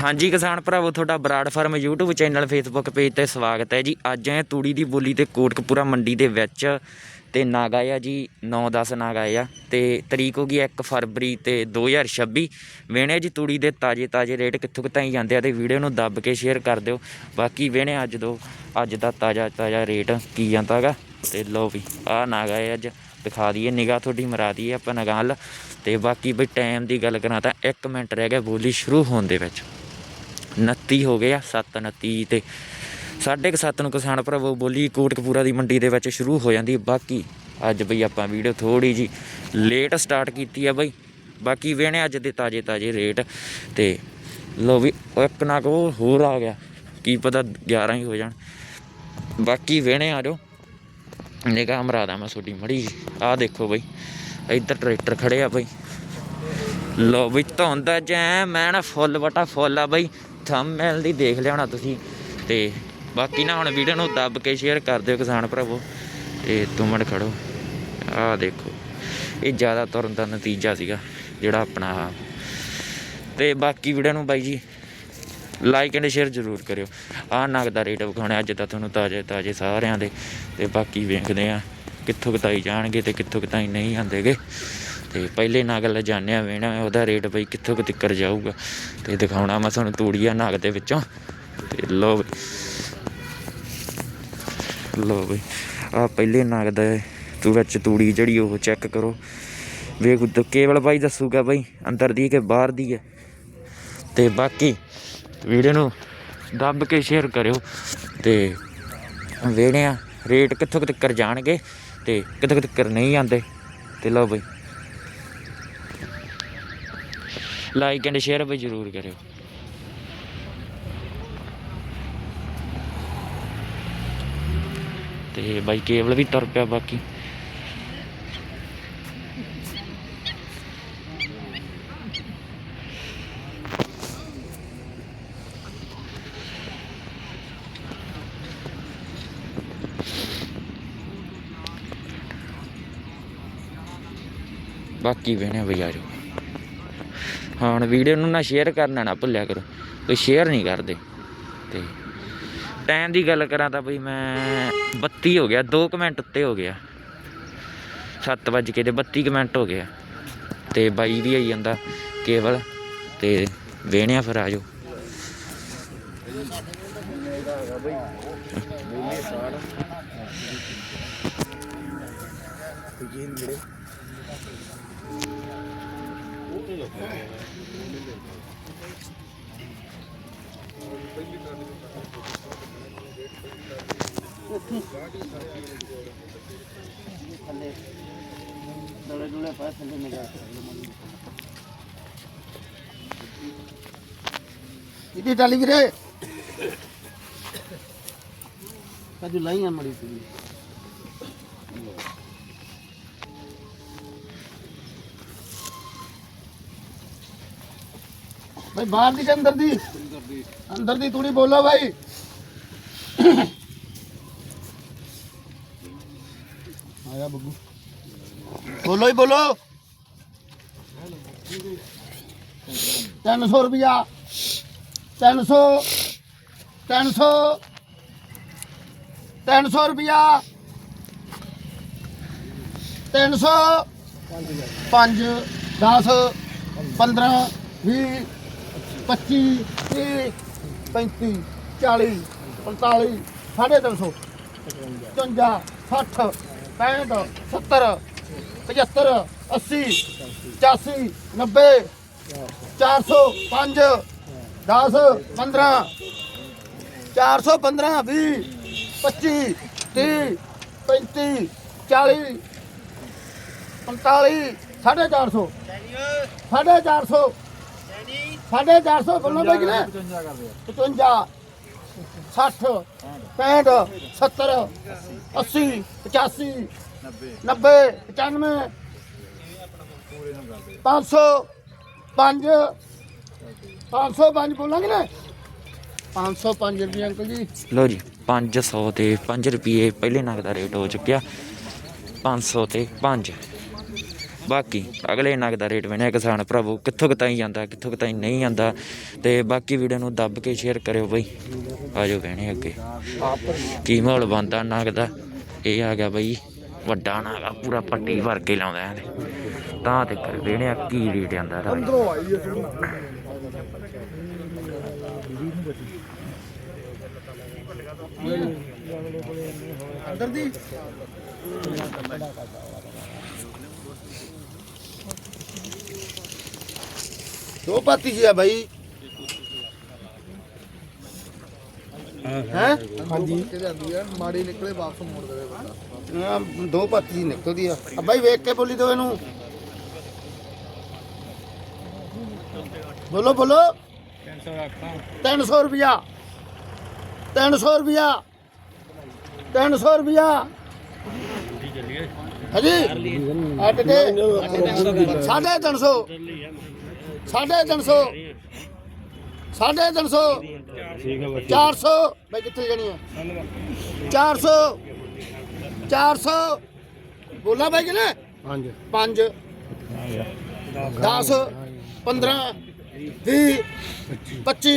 ਹਾਂਜੀ ਕਿਸਾਨ ਭਰਾਵੋ, ਤੁਹਾਡਾ Brar farm YouTube channel, Facebook page ਤੇ ਸਵਾਗਤ ਹੈ ਜੀ। ਅੱਜ ਆਏ ਤੂੜੀ ਦੀ ਬੋਲੀ ਤੇ ਕੋਟਕਪੂਰਾ ਮੰਡੀ ਦੇ ਵਿੱਚ ਤੇ ਨਾਗ ਆਇਆ ਜੀ 9-10 ਨਾਗ ਆਏ ਆ ਤੇ ਤਰੀਕ ਹੋ ਗਈ 1 ਫਰਵਰੀ ਤੇ 2026 ਵੇਣੇ ਜੀ ਤੂੜੀ ਦੇ ਤਾਜੇ ਤਾਜੇ ਰੇਟ ਕਿੱਥੋਂ ਕਿਤਾਈ ਜਾਂਦੇ ਆ ਤੇ ਵੀਡੀਓ ਨੂੰ ਦੱਬ ਕੇ ਸ਼ੇਅਰ ਕਰ ਦਿਓ। ਬਾਕੀ ਵੇਣੇ ਅੱਜ ਦੋ, ਅੱਜ ਦਾ ਤਾਜਾ ਤਾਜਾ ਰੇਟ ਕੀ ਜਾਂਦਾਗਾ ਤੇ ਲਓ ਵੀ, ਆ ਨਾਗ ਆਏ ਅੱਜ, ਦਿਖਾ ਦਈਏ, ਨਿਗਾਹ ਤੁਹਾਡੀ ਮਰਾ ਦਈਏ ਆਪਾਂ ਨਗਾਲ। ਵੱਲ ਤੇ ਬਾਕੀ ਬਈ ਟਾਈਮ ਦੀ ਗੱਲ ਕਰਾਂ ਤਾਂ 1 ਮਿੰਟ ਰਹਿ ਗਿਆ ਬੋਲੀ ਸ਼ੁਰੂ ਹੋਣ ਦੇ ਵਿੱਚ। 29 ਹੋ ਗਏ ਆ 7 29 ਤੇ ਸਾਢੇ ਕੁ ਸੱਤ ਨੂੰ ਕਿਸਾਨ ਭਰਾਵੋ, ਬੋਲੀ ਕੋਟਕਪੂਰਾ ਦੀ ਮੰਡੀ ਦੇ ਵਿੱਚ ਸ਼ੁਰੂ ਹੋ ਜਾਂਦੀ ਬਾਕੀ ਅੱਜ ਬਈ ਆਪਾਂ ਵੀਡੀਓ ਥੋੜੀ ਜੀ ਲੇਟ ਸਟਾਰਟ ਕੀਤੀ ਆ ਬਈ। ਬਾਕੀ ਵੇਣੇ ਅੱਜ ਦੇ ਤਾਜੇ ਤਾਜੇ ਰੇਟ ਤੇ ਲੋ ਵੀ ਇੱਕ ਨਾ ਕੋ ਹੋਰ ਆ ਗਿਆ, ਕੀ ਪਤਾ 11 ਹੀ ਹੋ ਜਾਣ। ਬਾਕੀ ਵੇਣੇ ਆ ਜਾਓ। ਨਿਗਾਹ ਮਰਾਦਾ ਮੈਂ ਤੁਹਾਡੀ ਮੜੀ ਆ ਦੇਖੋ ਬਈ, ਇੱਧਰ ਟਰੈਕਟਰ ਖੜੇ ਆ ਬਈ। ਲੋ ਵੀ ਧੁੰਦ ਜੈ ਮੈਂ ਨਾ ਫੁੱਲ ਵਟਾ ਫੁੱਲ ਆ ਬਈ। ਥੰਬਨੇਲ ਦੀ ਦੇਖ ਲਿਆ ਹੋਣਾ ਤੁਸੀਂ ਤੇ ਬਾਕੀ ਨਾ ਹੁਣ ਵੀਡੀਓ ਨੂੰ ਦੱਬ ਕੇ ਸ਼ੇਅਰ ਕਰ ਦਿਓ ਕਿਸਾਨ ਭਰਾਵੋ ਤੇ ਤੁਮੜ ਖੜੋ। ਆਹ ਦੇਖੋ, ਇਹ ਜ਼ਿਆਦਾ ਤੁਰਨ ਦਾ ਨਤੀਜਾ ਸੀਗਾ ਜਿਹੜਾ ਆਪਣਾ ਆਹ। ਤੇ ਬਾਕੀ ਵੀਡੀਓ ਨੂੰ ਬਾਈ ਜੀ ਲਾਈਕ ਐਂਡ ਸ਼ੇਅਰ ਜ਼ਰੂਰ ਕਰਿਓ। ਆਹ ਨਗ ਦਾ ਰੇਟ ਵਿਖਾਉਣਾ, ਅੱਜ ਤਾਂ ਤੁਹਾਨੂੰ ਤਾਜ਼ੇ ਤਾਜ਼ੇ ਸਾਰਿਆਂ ਦੇ। ਤੇ ਬਾਕੀ ਵੇਖਦੇ ਆ ਕਿੱਥੋਂ ਕਿਤਾਈ ਜਾਣਗੇ ਤੇ ਕਿੱਥੋਂ ਕਿਤਾਈ ਨਹੀਂ ਆਂਦੇਗੇ ਤੇ ਪਹਿਲੇ ਨਗ ਲੈ ਜਾਂਦੇ ਆ ਵੇਣਾ, ਉਹਦਾ ਰੇਟ ਬਈ ਕਿੱਥੋਂ ਕੁ ਤਿੱਕਰ ਜਾਊਗਾ। ਤੇ ਦਿਖਾਉਣਾ ਮੈਂ ਤੁਹਾਨੂੰ ਤੂੜੀਆ ਨਾਗ ਦੇ ਵਿੱਚੋਂ। ਤੇ ਲੋ ਬਈ। ਲੋ ਬਈ। ਆ ਪਹਿਲੇ ਨਾਗ ਦਾ ਤੂੰ ਵਿੱਚ ਤੂੜੀ ਜਿਹੜੀ ਉਹ ਚੈੱਕ ਕਰੋ। ਵੇਖ ਉੱਤੇ ਕੇਵਲ ਬਾਈ ਦੱਸੂਗਾ ਬਾਈ, ਅੰਦਰ ਦੀ ਕਿ ਬਾਹਰ ਦੀ ਹੈ। ਤੇ ਬਾਕੀ ਵੀਡੀਓ ਨੂੰ ਦੱਬ ਕੇ ਸ਼ੇਅਰ ਕਰਿਓ। ਤੇ ਵੇਣੇ ਰੇਟ ਕਿੱਥੋਂ ਕੁ ਤੱਕ ਜਾਣਗੇ ਤੇ ਕਿੱਥੋਂ ਕੁ ਤੱਕ ਨਹੀਂ ਆਂਦੇ ਤੇ ਲਓ ਬਈ। ਲਾਈਕ ਐਂਡ ਸ਼ੇਅਰ ਵੀ ਜ਼ਰੂਰ ਕਰਿਓ। ਤੇ ਬਾਈ ਕੇਬਲ ਵੀ ਤੁਰ ਪਿਆ ਬਾਕੀ। ਬਾਕੀ ਵੇਣੇ ਬਈ ਆ ਜਾਓ ਹੁਣ ਵੀਡੀਓ ਨੂੰ ਨਾ ਸ਼ੇਅਰ ਕਰਨਾ ਨਾ ਭੁੱਲਿਆ ਕਰੋ। ਕੋਈ ਸ਼ੇਅਰ ਨਹੀਂ ਕਰਦੇ। ਤੇ ਟਾਈਮ ਦੀ ਗੱਲ ਕਰਾਂ ਤਾਂ ਬਈ ਮੈਂ 32 ਹੋ ਗਿਆ 2 ਮਿੰਟ ਉੱਤੇ ਹੋ ਗਿਆ। 7 ਵੱਜ ਕੇ ਤੇ 32 ਕੁ ਮਿੰਟ ਹੋ ਗਿਆ। ਤੇ ਬਾਈ ਵੀ ਆਈ ਜਾਂਦਾ ਕੇਵਲ ਤੇ ਵੇਣਿਆ ਫਿਰ ਆ ਜਾਓ ਡੋਲੇ ਡੋਲੇ ਪਾ ਥੱਲੇ ਨਿਗਾਹ ਕਿੱਡੀ ਟਾਲੀ ਵੀਰੇ। ਕਜੂ ਲਾਈਆਂ ਮੜੀ ਤੀ ਭਾਈ ਬਾਹਰ ਦੀ ਕਿ ਅੰਦਰ ਦੀ? ਅੰਦਰ ਦੀ ਤੂੜੀ ਬੋਲੋ ਭਾਈ ਆਇਆ ਬੱਗੂ ਬੋਲੋ ਹੀ ਬੋਲੋ। 300 ਰੁਪਿਆ 300 300 300 ਰੁਪਿਆ 300 5 10 15 20 25 30 35 40 45 350 55 60 65 70 75 80 85 90 405 10 15 415 20 25 30 35 40 45 450 450 450 ਬੋਲਣਾ ਬਈ ਕਿਨੇ 55 60 65 70 80 85 90 95 500 5 505 ਬੋਲਾਂਗੇ ਨਾ 505 ਰੁਪਏ ਅੰਕਲ ਜੀ ਲਓ ਜੀ 500 ਤੇ 5 ਰੁਪਏ ਪਹਿਲੇ ਨਗ ਦਾ ਰੇਟ ਹੋ ਚੁੱਕਿਆ 500 ਤੇ 5 ਬਾਕੀ ਅਗਲੇ ਨਗ ਦਾ ਰੇਟ ਵੇਣੇ ਕਿਸਾਨ ਭਰਾਵੋ, ਕਿੱਥੋਂ ਕਿਤਾਈ ਜਾਂਦਾ, ਕਿੱਥੋਂ ਕਿਤਾਈ ਨਹੀਂ ਜਾਂਦਾ, ਤੇ ਬਾਕੀ ਵੀਡੀਓ ਨੂੰ ਦੱਬ ਕੇ ਸ਼ੇਅਰ ਕਰਿਓ ਬਈ। ਆਜੋ ਵੇਣੇ ਅੱਗੇ। ਕੀ ਮਾਹੌਲ ਬੰਦਾ ਨਗ ਦਾ? ਇਹ ਆ ਗਿਆ ਬਈ, ਵੱਡਾ ਨਗ ਆ, ਪੂਰਾ ਪੱਟੀ ਭਰ ਕੇ ਲਾਉਂਦਾ ਇਹਦੇ। ਤਾਂ ਤੇ ਕਰ ਵੇਣੇ ਕੀ ਰੇਟ ਜਾਂਦਾ ਇਹਦਾ ਬਈ? ਅੰਦਰ ਦੀ। दो पाती जी है भाई ਹੈ? ਹਾਂਜੀ। ਮਾੜੀ ਨਿਕਲੇ ਵਾਪਸ ਮੋੜ ਦੇਵੇ ਬੰਦਾ। ਦੋ ਪਾਤੀ ਨਿਕਲਦੀ ਆ। ਆ ਬਾਈ ਵੇਖ ਕੇ ਬੋਲੀ ਦੋ ਇਹਨੂੰ। ਬੋਲੋ ਬੋਲੋ। 300 ਰੁਪਿਆ 300 ਰੁਪਿਆ 300 ਰੁਪਿਆ ਹਾਂਜੀ। ਅੱਟ ਕੇ 350 350 350 350 400 ਮੈਂ ਕਿੱਥੇ ਜਾਣੀ ਆ 400 400 ਬੋਲਾ ਬਾਈ ਕਿਨੇ 5 5 10 15 20 25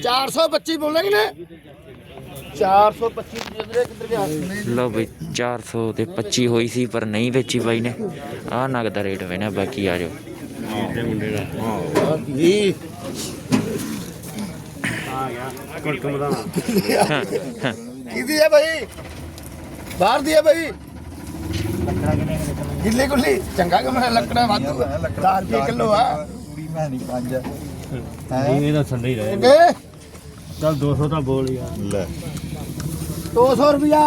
425 ਬੋਲਣਾ ਕਿਨੇ 425 ਲੋ ਬਈ 400 ਤੇ 25 ਹੋਈ ਸੀ ਪਰ ਨਹੀਂ ਵੇਚੀ ਬਾਈ ਨੇ। ਆ ਨਗਦ ਰੇਟ ਵੇਣਾ ਬਾਕੀ ਆ ਜਾਓ। ਜੀ ਕਿਹਦੀ ਹੈ ਭਾਈ ਬਾਹਰ ਦੀ ਹੈ ਭਾਈ ਗਿੱਲੀ ਗੁੱਲੀ। ਚੰਗਾ ਕਿ ਮੈਂ ਲੱਕੜਾ ਵਾਧੂ 10 ਰੁਪਏ ਕਿਲੋ ਆ। ਮੈਂ ਨਹੀਂ ਪੰਜ ਨਹੀਂ ਇਹ ਤਾਂ ਸੰਡੇ ਹੀ ਰਹੇ ਚੱਲ 200 ਤਾਂ ਬੋਲ ਯਾਰ। ਲੈ। 200 ਰੁਪਿਆ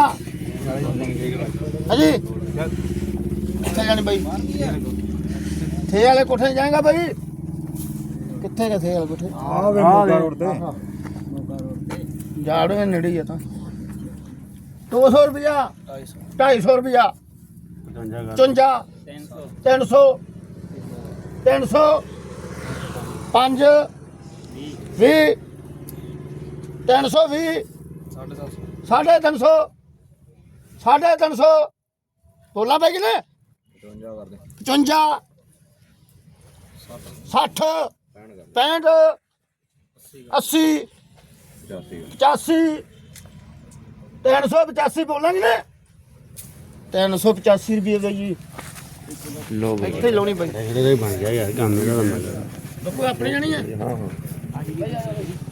ਹਾਂਜੀ। ਕਿੱਥੇ ਜਾਣੀ ਬਾਈ। ਥੇ ਵਾਲੇ ਕੋਠੇ ਜਾਏਗਾ ਬਾਈ? ਕਿੱਥੇ ਗਾ ਥੇ ਵਾਲੇ ਕੋਠੇ? ਆ ਵੇ ਮੋਗਾ ਰੋਡ ਤੇ। ਜਾੜੋ ਨੇੜੇ ਹੀ ਆ ਤਾਂ। 200 ਰੁਪਿਆ 250 ਰੁਪਿਆ 54 300 300 5 20 320 ਸਾਢੇ 300 ਸਾਢੇ 300 ਬੋਲਾ ਪੈ ਕਿਨੇ 55 60 65 80 85 385 ਬੋਲਾਂਗੇ ਨੇ? 385 ਰੁਪਏ ਦਾ ਜੀ। ਲਓ ਬਈ। ਇੱਥੇ ਲਾਉਣੀ ਪਈ ਇਹਦੇ ਹੀ ਬਣ ਗਿਆ ਯਾਰ ਕੰਮ ਇਹਦਾ ਬੰਦਾ ਬੱਕੂ ਆਪਣੀ ਜਾਣੀ ਹੈ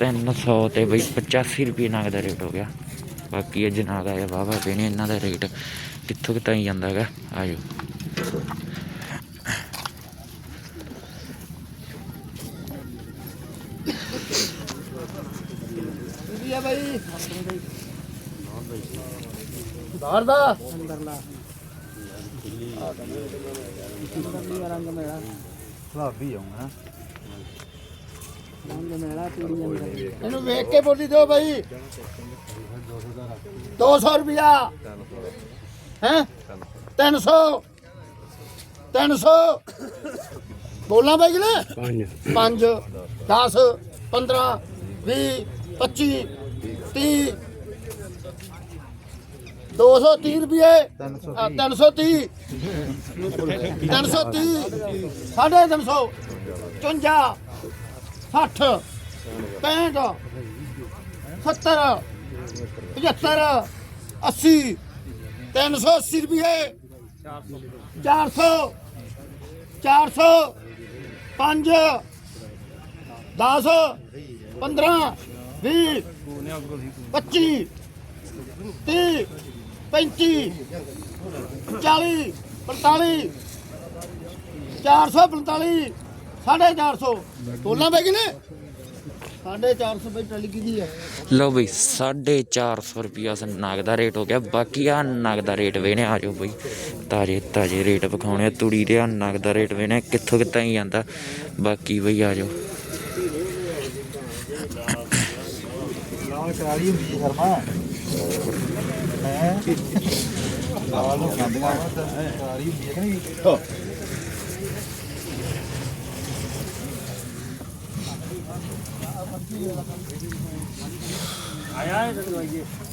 300 ਤੇ ਬਈ 85 ਰੁਪਏ ਨਗ ਦਾ ਰੇਟ ਹੋ ਗਿਆ। ਬਾਕੀ ਇਹ ਜਨਾਗ ਆਇਆ ਵਾਵਾ ਪੇਣੇ ਇਹਨਾਂ ਦਾ ਰੇਟ। ਕਿੱਥੋਂ ਕਿਤਾਈ ਜਾਂਦਾ ਹੈਗਾ? ਆ ਹੈ ਬਾਈ। ਬਾਹਰ ਦਾ। ਭਾਬੀ ਆਉਂਗਾ। ਇਹਨੂੰ ਵੇਖ ਕੇ ਬੋਲੀ ਦਿਓ ਬਾਈ। 200 ਰੁਪਿਆ ਹੈ? 300 300 ਬੋਲਾਂ ਬਾਈ ਕਿ ਪੰਜ। 5 10 15 20 25 30 230 ਰੁਪਏ। 330 330 ਸਾਢੇ 300 54 60 65 70 75 80 380 ਰੁਪਏ। 400 400 5 10 15 20 25 30 35 40 45 445 ਸਾਢੇ 400 ਪੈ ਗਏ ਨੇ? ਸਾਢੇ 400 ਬਈ ਟੱਲੀ ਕਿਹਦੀ ਹੈ ਲਓ ਬਈ 450 ਰੁਪਿਆ ਸ ਨਗ ਦਾ ਰੇਟ ਹੋ ਗਿਆ। ਬਾਕੀ ਆ ਨਗ ਦਾ ਰੇਟ ਵੇਣੇ ਆ ਜਾਓ ਬਈ। ਤਾਜੇ ਤਾਜੇ ਰੇਟ ਵਿਖਾਉਣੇ ਆ, ਤੂੜੀ ਦੇ ਆ ਨਗ ਦਾ ਰੇਟ ਵੇਣੇ ਕਿੱਥੋਂ ਕਿੱਤਾਂ ਹੀ ਜਾਂਦਾ ਬਾਕੀ ਬਈ ਆ ਜਾਓ। ਨਾਲ ਕਰਾਰੀ ਹੁੰਦੀ ਹੈ ਸ਼ਰਮਾ। ਹੈ ਨਾਲ ਨੂੰ ਖਾਂਦੀਆਂ ਵਾ ਤਾਂ ਕਰਾਰੀ ਹੁੰਦੀ ਹੈ ਕਿ ਨਹੀਂ? ਆਇਆ ਹੈ। ਦਵਾਈਏ ਭਰਾਵਾ ਇੱਥੇ ਪੰਡ ਕੀ ਡਾਲੀ ਵੀਰੇ ਰਾਜੂ ਆ ਕੀ ਹੋਵੇ ਤੀ ਬੜੀ ਨਹੀਂ ਹੈ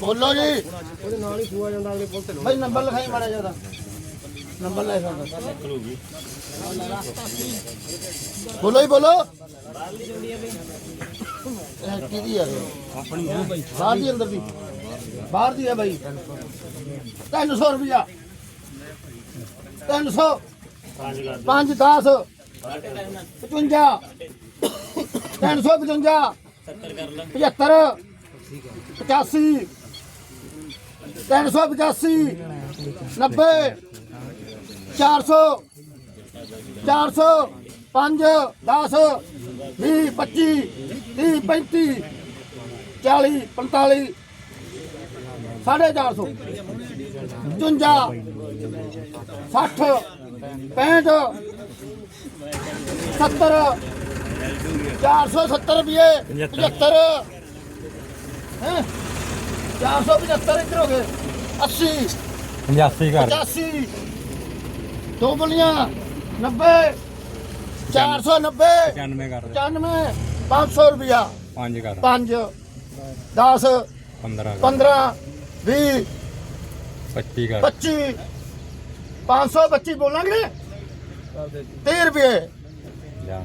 ਬੋਲੋ ਜੀ ਉਹਦੇ ਨਾਲ ਹੀ ਸੂਆ ਜਾਂਦਾ ਅਗਲੇ ਪੁੱਲ ਤੇ ਭਾਈ ਨੰਬਰ ਲਿਖਾਈ ਮਾੜਾ ਜ਼ਿਆਦਾ ਨੰਬਰ ਲੈ ਸਕਦਾ ਬੋਲੋ ਹੀ। ਬੋਲੋ ਇਹ ਕਿਹਦੀ ਆ? ਆਪਣੀ ਹੈ ਬਾਹਰ ਦੀ ਅੰਦਰ ਦੀ। ਬਾਹਰ ਦੀ ਹੈ ਬਾਈ। 300 ਰੁਪਿਆ 300 5 10 55 355 75 85 385 90 400 400 5 10 20 25 30 35 40 45 ਸਾਢੇ 400 55 60 65 70 470 ਰੁਪਏ 75 ਹੈ? 475 ਇੱਧਰ ਹੋ ਗਏ। 80 85 ਘਰ। 85 ਦੋ ਬੋਲੀਆਂ 90 490 95 ਘਰ 95 500 ਰੁਪਿਆ 5 ਘਰ 5 10 15 ਘਰ 15 20 25 ਘਰ 25 525 ਬੋਲਾਂਗੇ 30 ਰੁਪਏ। ਜਾ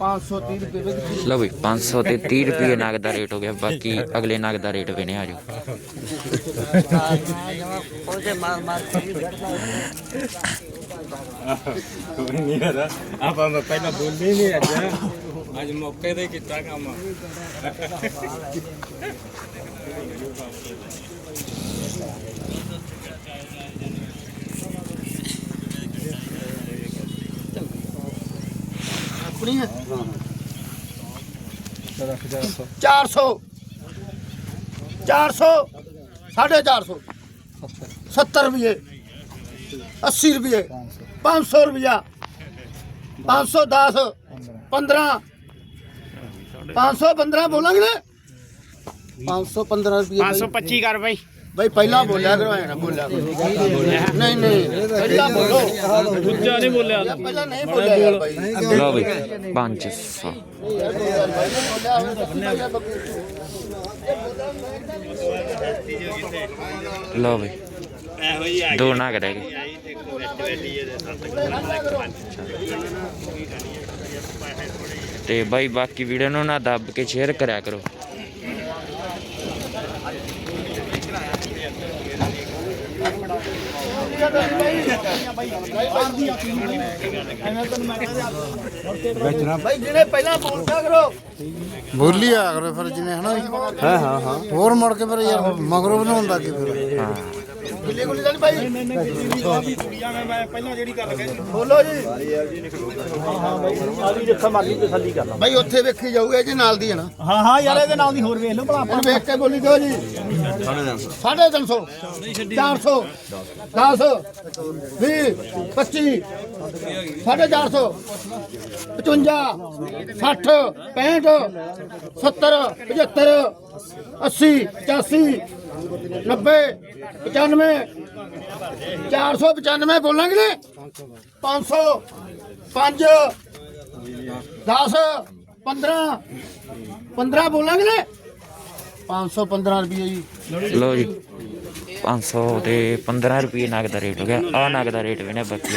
530 ਰੁਪਏ ਵਿੱਚ ਲਓ ਬਈ 500 ਤੇ 30 ਰੁਪਏ ਨਗ ਦਾ ਰੇਟ ਹੋ ਗਿਆ ਬਾਕੀ ਅਗਲੇ ਨਗ ਦਾ ਰੇਟ ਵੀ ਨੇ ਆ ਜਾਓ। ਕੋਈ ਨਹੀਂ ਯਾਰ ਆਪਾਂ ਮੈਂ ਪਹਿਲਾਂ ਬੋਲੀ ਨਹੀਂ ਅੱਜ। ਅੱਜ ਮੌਕੇ ਤੇ ਕੀਤਾ ਕੰਮ। ਆਪਣੀ ਹੈ 400 400 450 70 ਰੁਪਏ। 80 ਰੁਪਏ। 500 ਰੁਪਇਆ 510 15 515 ਬੋਲਾਂਗੇ ਨਾ? 515 ਰੁਪਏ 525 ਕਰ ਬਾਈ। ਬਈ ਪਹਿਲਾਂ ਬੋਲਿਆ ਕਰੋ ਐ ਨਾ ਬੋਲਿਆ ਕਰੋ। ਨਹੀਂ ਨਹੀਂ ਪਹਿਲਾਂ ਬੋਲੋ। ਦੂਜਾ ਨਹੀਂ ਬੋਲਿਆ। ਪਹਿਲਾਂ ਨਹੀਂ ਬੋਲਿਆ ਯਾਰ ਬਾਈ। ਲਓ ਬਈ 500 ਲਓ ਬਈ ਦੋ ਨਗ ਰਹਿ ਗਏ। ਤੇ ਬਾਈ ਬਾਕੀ ਵੀਡੀਓ ਨੂੰ ਨਾ ਦੱਬ ਕੇ ਸ਼ੇਅਰ ਕਰਿਆ ਕਰੋ। ਬਾਈ ਜਿਹੜੇ ਪਹਿਲਾਂ ਬੋਲਦਾ ਕਰੋ ਬੋਲੀ ਆ ਕਰੋ ਫਿਰ ਜਿਵੇਂ ਹਨਾ ਹਾਂ ਹਾਂ ਹਾਂ। ਹੋਰ ਮੁੜ ਕੇ ਫਿਰ ਯਾਰ ਮਗਰੋਂ ਬਣਾਉਂਦਾ ਕੀ ਫਿਰ। ਹਾਂ। ਗੁੱਲੀ ਗੁੱਲੀ ਤਾਂ ਨਹੀਂ ਭਾਈ ਬੋਲੋ ਜੀ। ਹਾਂ ਹਾਂ ਬਾਈ ਆਲੀ ਜਿੱਥਾ ਮਰਜ਼ੀ ਤਸੱਲੀ ਕਰ ਲਾ। ਬਾਈ ਉੱਥੇ ਵੇਖੀ ਜਾਊਗਾ ਇਹ ਜੀ ਨਾਲ ਦੀ ਹੈ ਨਾ। ਹਾਂ ਹਾਂ ਯਾਰ ਇਹਦੇ ਨਾਲ ਦੀ ਹੋਰ ਵੇਖ ਲਓ ਭਲਾ ਇਹਨੂੰ ਵੇਖ ਕੇ ਬੋਲੀ ਦਿਓ ਜੀ। 350 400 10 20 25 450 55 60 65 70 75 80 85 90 95 495 ਬੋਲਾਂਗੇ ਨੇ 500 5 10 15 15 ਬੋਲਾਂਗੇ ਨੇ 515 ਰੁਪਏ ਜੀ। ਲਓ ਜੀ 500 ਤੇ 15 ਰੁਪਏ ਨਗ ਦਾ ਰੇਟ ਹੋ ਗਿਆ। ਆ ਨਗ ਦਾ ਰੇਟ ਵੀ ਨੇ ਬਾਕੀ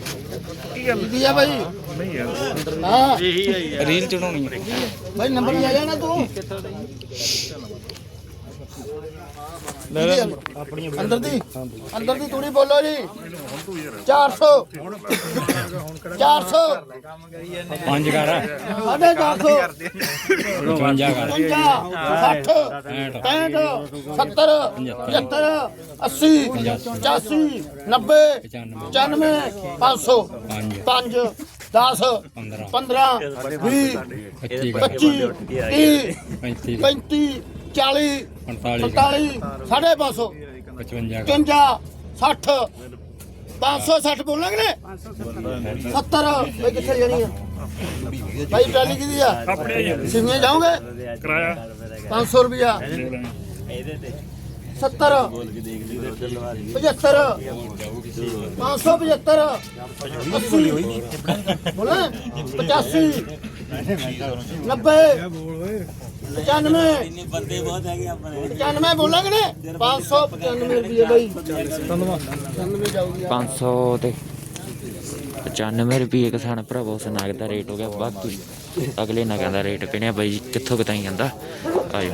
ਕੀ ਆ ਭਾਈ। ਹਾਂ ਰੀਲ ਚੜਾਉਣੀ ਹੈ। ਭਾਈ ਨੰਬਰ ਲੈ ਜਾਣਾ ਤੂੰ। ਅੰਦਰ ਦੀ? ਅੰਦਰ ਦੀ ਤੂੜੀ ਬੋਲੋ ਜੀ। 400 400 ਪੰਜ ਕਰ। ਸਾਢੇ 400 55 ਕਰ। 50 60 65 70 80 85 90 95 500 5 10 15 20 25 30 35 40 45 ਸਾਢੇ 500 55 55 60 560 ਬੋਲਾਂਗੇ ਨੇ? 70 ਬਈ ਕਿੱਥੇ ਜਾਣੀ ਆ? ਭਾਈ ਟਰਾਲੀ ਕਿਹਦੀ ਆ? ਸਿਮੀਆਂ ਜਾਓਗੇ? ਕਿਰਾਇਆ। 500 ਰੁਪਿਆ 70 75 575 80 ਬੋਲੇ? 85 90 95 ਬੰਦੇ ਬਹੁਤ ਹੈਗੇ ਆਪਣੇ 95 ਬੋਲਾਂਗੇ ਨੇ 595 ਰੁਪਏ ਬਾਈ। 95 ਜਾਊਗੀ 500 ਤੇ 95 ਰੁਪਏ ਕਿਸਾਨ ਭਰਾਵੋ, ਉਸ ਦਾ ਰੇਟ ਹੋ ਗਿਆ। ਬਾਕੀ ਅਗਲੇ ਨਗਾਂ ਦਾ ਰੇਟ ਕਿਹਨੇ ਬਾਈ? ਕਿੱਥੋਂ ਕਿਤਾਈ ਜਾਂਦਾ? ਆਇਓ।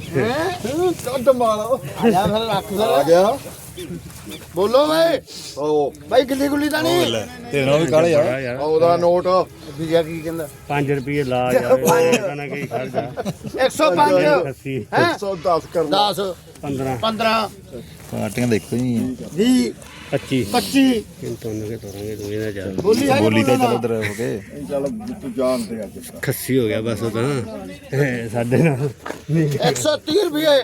ਕੱਢ ਮਾਲਾ ਆ ਫਿਰ ਰੱਖ ਫਿਰ। ਆ ਗਿਆ। ਬੋਲੋ ਬਾਈ। ਓ ਬਾਈ ਗਿੱਲੀ ਗੁੱਲੀ ਤਾਂ ਨਹੀਂ? ਤੇਰਾ ਵੀ ਕਾਲੇ ਆ। ਯਾਰ। ਉਹਦਾ ਨੋਟ। ਵੀਜ਼ਾ ਕੀ ਕਹਿੰਦਾ? 5 ਰੁਪਏ ਲਾ ਯਾਰ ਕਹਿੰਦਾ ਕੀ ਖਰਚਾ। 105 ਅੱਸੀ। ਹੈ? 110 ਕਰ 10 15 15 ਪਾਰਟੀਆਂ ਦੇਖੋ ਜੀ। 20 25 25 ਕਿੰਤੋਂ ਨਗੇ ਤੋਰਾਂਗੇ ਤੂੰ ਇਹਦਾ ਜਾ। ਬੋਲੀ ਹੈ ਬੋਲੀ ਤਾਂ ਚਲੋ ਉਧਰ ਹੋ ਗਏ। ਚੱਲ ਤੂੰ ਜਾਣਦੇ ਅੱਜ ਖੱਸੀ ਹੋ ਗਿਆ ਬਸ ਉਹ ਤਾਂ। ਸਾਡੇ ਨਾਲ 130 ਰੁਪਏ।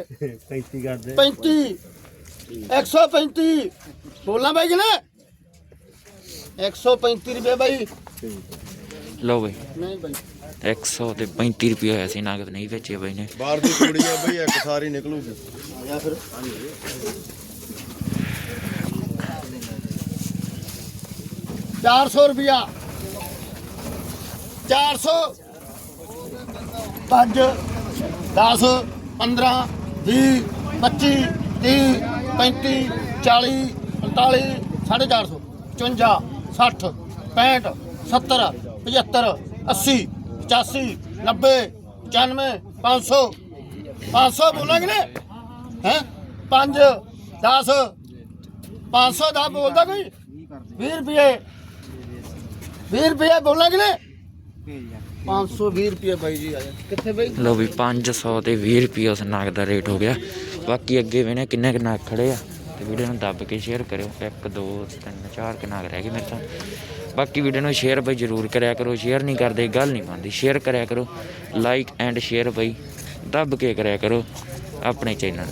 35 ਕਰਦੇ। 35 135 ਬੋਲਾਂ ਬਾਈ ਕਿ ਨਾ 135 ਰੁਪਏ ਬਾਈ। ਲਓ ਬਈ। ਨਹੀਂ ਬਾਈ। 100 ਤੇ 35 ਰੁਪਏ ਹੋਇਆ ਸੀ ਨਗਦ ਨਹੀਂ ਵੇਚੇ ਬਾਈ ਨੇ। ਬਾਹਰ ਦੀ ਕੁੜੀ ਆ ਬਈ ਇੱਕ ਸਾਰੀ ਨਿਕਲੂਗੀ। ਆ ਫਿਰ। ਚਾਰ ਸੌ ਰੁਪਿਆ ਚਾਰ ਸੌ। ਪੰਜ 10 15 20 25 30 35 40 45 450 54 60 65 70 75 80 85 90 95 500 500 ਬੋਲਾਂਗੇ ਨੇ ਹੈ? 5 10 500 ਦਾ ਬੋਲਦਾ ਕੋਈ? 20 ਰੁਪਏ। 20 ਰੁਪਏ ਬੋਲਾਂਗੇ ਨੇ 520 ਰੁਪਏ ਬਾਈ ਜੀ ਆਇਆ ਕਿੱਥੇ ਬਾਈ? ਲਓ ਵੀ 500 ਤੇ 20 ਰੁਪਏ ਉਸ ਨਗ ਦਾ ਰੇਟ ਹੋ ਗਿਆ। ਬਾਕੀ ਅੱਗੇ ਵੇਣੇ ਕਿੰਨੇ ਕੁ ਨਗ ਖੜੇ ਆ ਤੇ ਵੀਡੀਓ ਨੂੰ ਦੱਬ ਕੇ ਸ਼ੇਅਰ ਕਰਿਓ। 1 2 3 4 ਕੁ ਨਗ ਰਹਿ ਗਏ ਮੇਰੇ ਤਾਂ। ਬਾਕੀ ਵੀਡੀਓ ਨੂੰ ਸ਼ੇਅਰ ਬਈ ਜਰੂਰ ਕਰਿਆ ਕਰੋ। ਸ਼ੇਅਰ ਨਹੀਂ ਕਰਦੇ ਗੱਲ ਨਹੀਂ ਬਣਦੀ। ਸ਼ੇਅਰ ਕਰਿਆ ਕਰੋ। ਲਾਈਕ ਐਂਡ ਸ਼ੇਅਰ ਬਈ। ਦੱਬ ਕੇ ਕਰਿਆ ਕਰੋ ਆਪਣੇ ਚੈਨਲ